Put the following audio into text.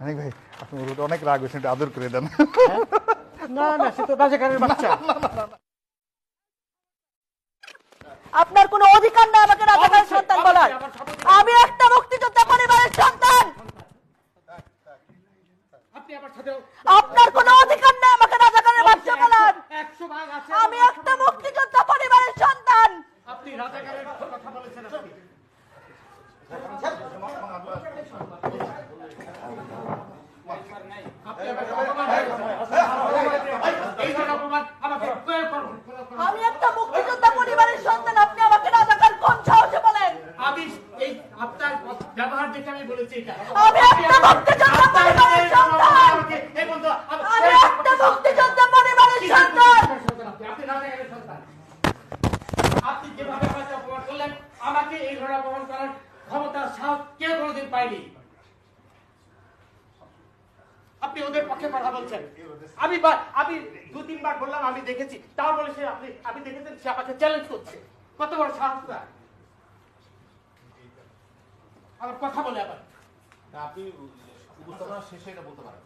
মানিক ভাই আপনি অনেক রাগ হয়েছেন আদর করে দেন। না না সে তো রাজাকারের বাচ্চা। আপনার কোনো অধিকার নেই আমাকে রাজাকারের সন্তান বলার। আমি একটা মুক্তিযোদ্ধা পরিবারের সন্তান। আপনার কোনো অধিকার নেই আমাকে রাজাকারের বাচ্চা বলার। একশো ভাগ আছে আমি একটা মুক্তিযোদ্ধা পরিবারের সন্তান। আপনি রাজাকারের কথা বলেছেন আপনি আপনি আমাকে অপমান করেছেন। এই ধরনের অপমান আমাকে প্রয়োগ করুন। আমি একটা মুক্তিযোদ্ধা পরিবারের সন্তান আপনি আমাকে রাজাকার কোন সাহসে বলেন আমি এই আপনার আমি বলেছি এটা। আমি একটা মুক্তিযোদ্ধা পরিবারের সন্তান। আমাকে- এই বন্ধু, আমি- আমি একটা মুক্তিযোদ্ধা পরিবারের সন্তান। আপনি আপনি রাজাকারের সন্তান। আপনি যেভাবে আমাকে অপমান করলেন আমাকে এই ধরনের অপমান করার ক্ষমতা সাহস কেউ কোনোদিন পায়নি। আপনি ওদের পক্ষে কথা বলছেন। আমি আমি দু তিনবার বললাম আমি দেখেছি। তাও বলে সে আপনি আপনি দেখেছেন সে আমাকে চ্যালেঞ্জ করছে। কত বড় সাহস তার। আমার কথা বলে আবার। আপনি উপস্থাপনা শেষে এটা বলতে পারেন।